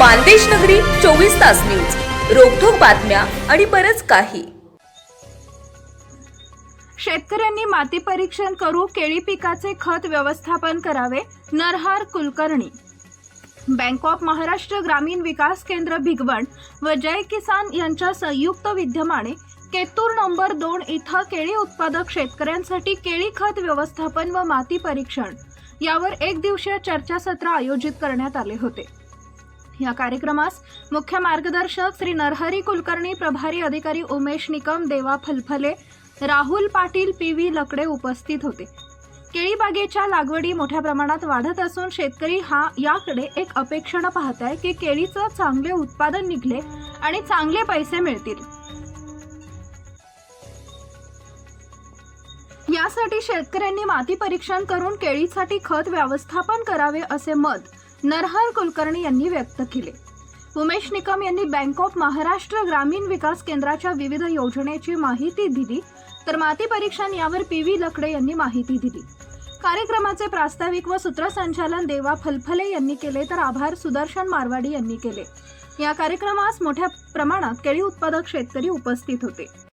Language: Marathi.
मानदेश नगरी चोवीस तास न्यूज. रोखोक बातम्या आणि बरच काही. शेतकऱ्यांनी माती परीक्षण करू केळी पिकाचे खत व्यवस्थापन करावे नरहार कुलकर्णी बँक ऑफ महाराष्ट्र ग्रामीण विकास केंद्र भिगवण व जय किसान यांच्या संयुक्त विद्यमाने केतूर नंबर दोन इथं केळी उत्पादक शेतकऱ्यांसाठी केळी खत व्यवस्थापन व माती परीक्षण यावर एक दिवसीय चर्चासत्र आयोजित करण्यात आले होते. या कार्यक्रमास मुख्य मार्गदर्शक श्री नरहरी कुलकर्णी प्रभारी अधिकारी उमेश निकम देवा फलफले राहुल पाटील पी व्ही लकडे उपस्थित होते. केळी बागेच्या लागवडी मोठ्या प्रमाणात वाढत असून शेतकरी हा याकडे एक अपेक्षण पाहत आहे की केळीचं चांगले उत्पादन निघले आणि चांगले पैसे मिळतील. यासाठी शेतकऱ्यांनी माती परीक्षण करून केळीसाठी खत व्यवस्थापन करावे असे मत नरहर कुलकर्णी यांनी व्यक्त केले. उमेश निकम यांनी बँक ऑफ महाराष्ट्र ग्रामीण विकास केंद्राच्या विविध योजनेची माहिती दिली तर माती परीक्षण यावर पी व्ही लकडे यांनी माहिती दिली. कार्यक्रमाचे प्रास्ताविक व सूत्रसंचालन देवा फलफले यांनी केले तर आभार सुदर्शन मारवाडी यांनी केले. या कार्यक्रमास मोठ्या प्रमाणात केळी उत्पादक शेतकरी उपस्थित होते.